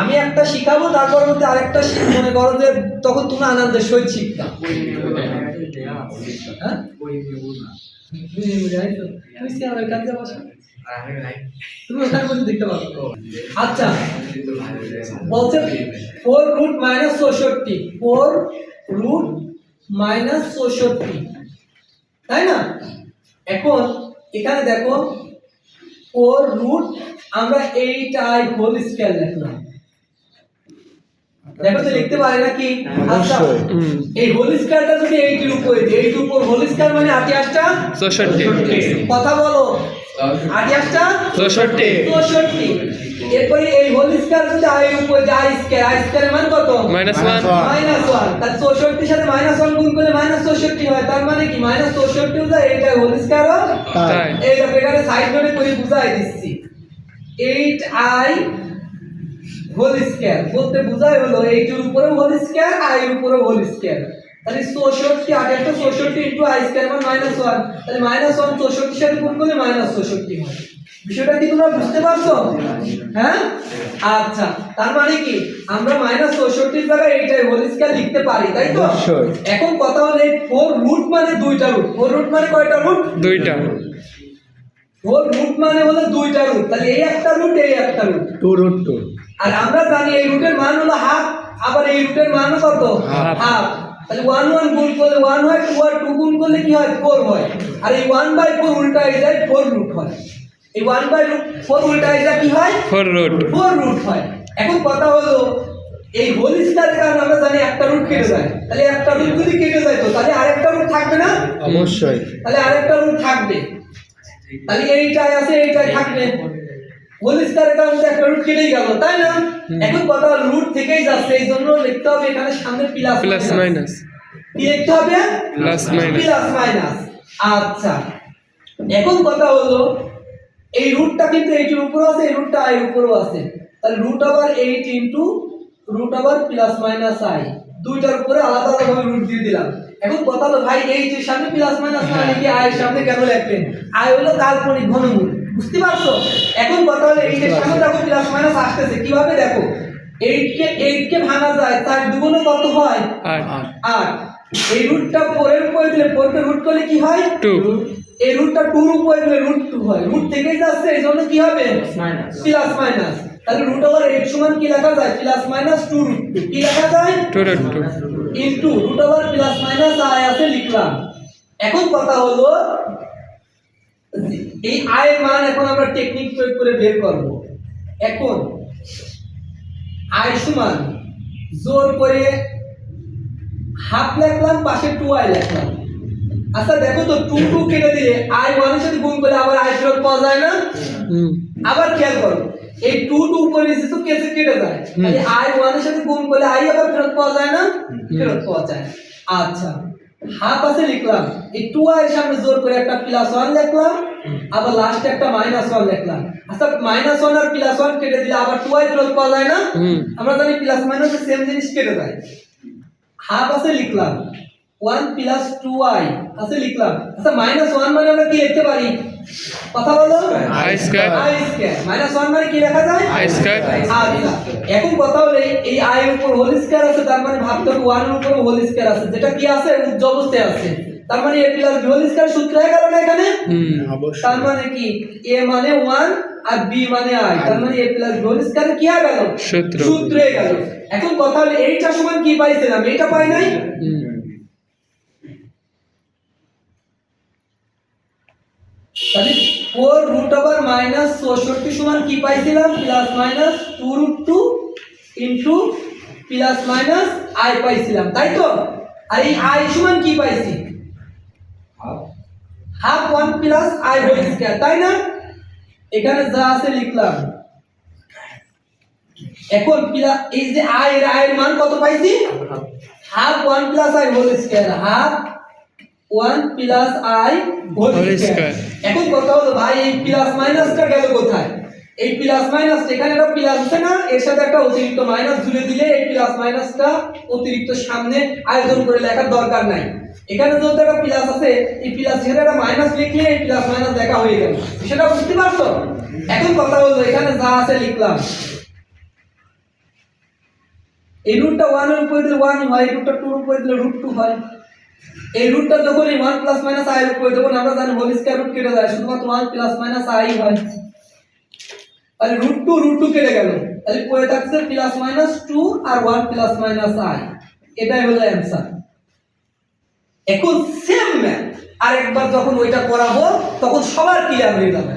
আমি একটা শিখাবো, তারপর মধ্যে আরেকটা মনে করো যে তখন তুমি আনন্দের সহিত শিখতাম আচ্ছা বলছে রুট মাইনাস রুট মাইনাস তাই না? এখন এখানে দেখো রুট আমরা এইটাই হোল স্কয়ার লিখলাম দেখো তো লিখতে পারে নাকি? আচ্ছা এই হোল স্কয়ারটা যদি এইটির উপরে দিই এইটির উপর হোল স্কয়ার মানে আটিয়াসটা চৌষট্টি। কথা বলো। আটিয়াসটা চৌষট্টি। চৌষট্টি। এরপরে এই হোল স্কয়ার যদি আই এর উপরে আই স্কয়ার আই স্কয়ার মান কত? Minus one. Minus one. তার চৌষট্টির সাথে মাইনাস ওয়ান গুণ করলে মাইনাস চৌষট্টি হয়। তার মানে কি? মাইনাস চৌষট্টি যায় এইটা হোল স্কয়ার তাই। এই দেখো এখানে সাইড নোটে করে বুঝাই দিচ্ছি। এইট আই হোল স্কয়ার বলতে বুঝাই হলো এইটের উপরে হোল স্কয়ার আর এর উপরে হোল স্কয়ার তাহলে চৌষট্টি আট একটা চৌষট্টি ইন্টু আই স্কয়ার মানে মাইনাস ওয়ান তাহলে মাইনাস ওয়ান চৌষট্টির সাথে গুণ করলে মাইনাস চৌষট্টি হয়। বিষয়টা কি তোমরা বুঝতে পারছ? হ্যাঁ? আচ্ছা তার মানে কি? আমরা মাইনাস চৌষট্টির জায়গায় এইটাই হোল স্কয়ার লিখতে পারি তাই তো? এখন কথা হলো ফোর রুট মানে দুইটা রুট ফোর রুট মানে কয়টা রুট দুইটা ফোর রুট মানে হলো দুইটা রুট তাহলে এই একটা রুট এই একটা রুট টু রুট টু আর আমরা জানি এই রুটের মান হলো হাফ আবার এই রুটের মান কত? হাফ তাহলে ওয়ান ওয়ান গুণ করলে ওয়ান হয় টু আর টু গুণ করলে কি হয়? ফোর হয়। আর এই ওয়ান বাই ফোর উল্টা হয়ে যায় ফোর রুট হয়। এই ওয়ান বাই ফোর উল্টা হয়ে যায় কি হয়? ফোর রুট ফোর রুট হয়। এখন কথা হলো এই হোল স্কয়ারের কারণে আমরা জানি একটা রুট কেটে যায় তাহলে একটা রুট যদি কেটে যায় তো তাহলে আরেকটা রুট থাকবে না? অবশ্যই। তাহলে আরেকটা রুট থাকবে। তাহলে এইটাই আছে এইটাই থাকবে। হোল কারণে তো একটা রুট কেটেই গেল তাই না? এখন কথা রুট থেকেই যাচ্ছে এই জন্য লিখতে হবে এখানে সামনে প্লাস প্লাস মাইনাস কি লিখতে হবে? প্লাস মাইনাস প্লাস মাইনাস আচ্ছা। এখন কথা হলো এই রুটটা কিন্তু এইটির উপরে আছে এই রুটটা আই উপরেও আছে। তাহলে রুট আবার এইট ইন্টু রুট আবার প্লাস মাইনাস আই দুইটার উপরে আলাদা আলাদা ভাবে রুট দিয়ে দিলাম। এখন কথা হলো ভাই এই যে সামনে প্লাস মাইনাস না লিখে আই এর সামনে কেন লিখলেন? আয় হলো কাল্পনিক ঘনমূল বুঝতে পারছ? এখন কথা হলো এই যে সামনে দেখো প্লাস মাইনাস আসতেছে কীভাবে দেখো? এইট কে এইট কে ভাঙা যায় তার দুগুণে কত হয়? আট। আর এই রুটটা ফোরের উপরে দিলে ফোরকে রুট করলে কি হয়? টু এই রুটটা টুর উপরে দিলে রুট টু হয়। রুট থেকেই যাচ্ছে এই জন্য কি হবে? প্লাস মাইনাস তাহলে রুট ওভার এইট সমান কি লেখা যায়? প্লাস মাইনাস টু কি লেখা যায়? Two root two into root over plus minus I আছে লিখলাম। এখন কথা হলো এই আয়ের মান এখন আমরা টেকনিক প্রয়োগ করে বের করব। এখন আয় সমান জোর করে হাফ লিখলাম পাশে টু আই লিখলাম। আচ্ছা দেখো তো টু টু কেটে দিলে আই ওয়ানের সাথে গুণ করলে আবার আই ফেরত পাওয়া যায় না? আবার করো এই টু টু উপরে এসে তো কেসে কেটে যায়। তাহলে আই ওয়ানের সাথে গুণ করলে আই আবার ফেরত পাওয়া যায় না? ফেরত পাওয়া যায় আচ্ছা হাফ আছে লিখলাম। এই টু এর সামনে জোর করে একটা প্লাস ওয়ান লিখলাম আবার লাস্টে একটা মাইনাস ওয়ান লিখলাম। আচ্ছা মাইনাস ওয়ান আর প্লাস ওয়ান কেটে দিলে আবার টু আই ফেরত পাওয়া যায় না? আমরা জানি প্লাস মাইনাস সেম জিনিস কেটে যায়। হাফ আছে লিখলাম। ওয়ান প্লাস টু আই আছে লিখলাম। আচ্ছা মাইনাস ওয়ান মানে আমরা কি লিখতে পারি? কথা বলো I square. I square minus মানে কি লেখা যায়? I square. আচ্ছা। এখন কথা হলো এই- আই এর উপর হোল স্কয়ার আছে তার মানে ভাবতে হবে ওয়ানের উপর হোল স্কয়ার আছে। যেটা কি আছে উচ্চ অবস্থায় আছে। তার মানে A plus B whole square সূত্র হয়ে গেল না এখানে? হুম অবশ্যই। তার মানে কি? এ মানে ওয়ান আর বি মানে আই তার মানে A plus B whole square কি হয়ে গেল? সূত্র। সূত্র হয়ে গেল। এখন কথা হলো এইটা সমান কি পাইছিলাম? এইটা পাই নাই? হুম। তাহলে ফোর রুট ওভার মাইনাস চৌষট্টি সমান কি পাইছিলাম? Plus minus two root two into plus minus I পাইছিলাম তাই তো? আর এই আই সমান কি পাইছি? Half one plus I whole square তাই না? এখানে যা আছে লিখলাম। এখন এই যে আই এর আয়ের মান কত পাইছি? Half one plus I whole square half one plus I whole square এখন কথা হলো ভাই এই প্লাস মাইনাসটা গেল কোথায়? এই প্লাস মাইনাস এখানে একটা প্লাস আছে না এর সাথে একটা অতিরিক্ত মাইনাস জুড়ে দিলে এই প্লাস মাইনাসটা অতিরিক্ত সামনে আয়োজন করে লেখার দরকার নাই। এখানে যেহেতু একটা প্লাস আছে এই প্লাস এখানে একটা মাইনাস লিখলে এই প্লাস মাইনাস দেখা হয়ে গেল সেটা বুঝতে পারছ? এখন কথা হলো এখানে যা আছে লিখলাম। এই রুটটা ওয়ানের উপরে দিলে ওয়ান হয় এই রুটটা টুর উপরে দিলে রুট টু হয়। এই রুটটা যখন এই ওয়ান প্লাস মাইনাস আই এর উপরে দেবো আমরা জানি হোল স্কয়ার রুট কেটে যায়, শুধুমাত্র ওয়ান প্লাস মাইনাস আই হয়। তাহলে রুট টু রুট টু কেটে গেল। তাহলে পড়ে থাকছে প্লাস মাইনাস টু আর ওয়ান প্লাস মাইনাস আই এটাই হলো অ্যান্সার এখন সেম ম্যাথ আর একবার যখন ওইটা করাবো তখন সবার ক্লিয়ার হয়ে যাবে।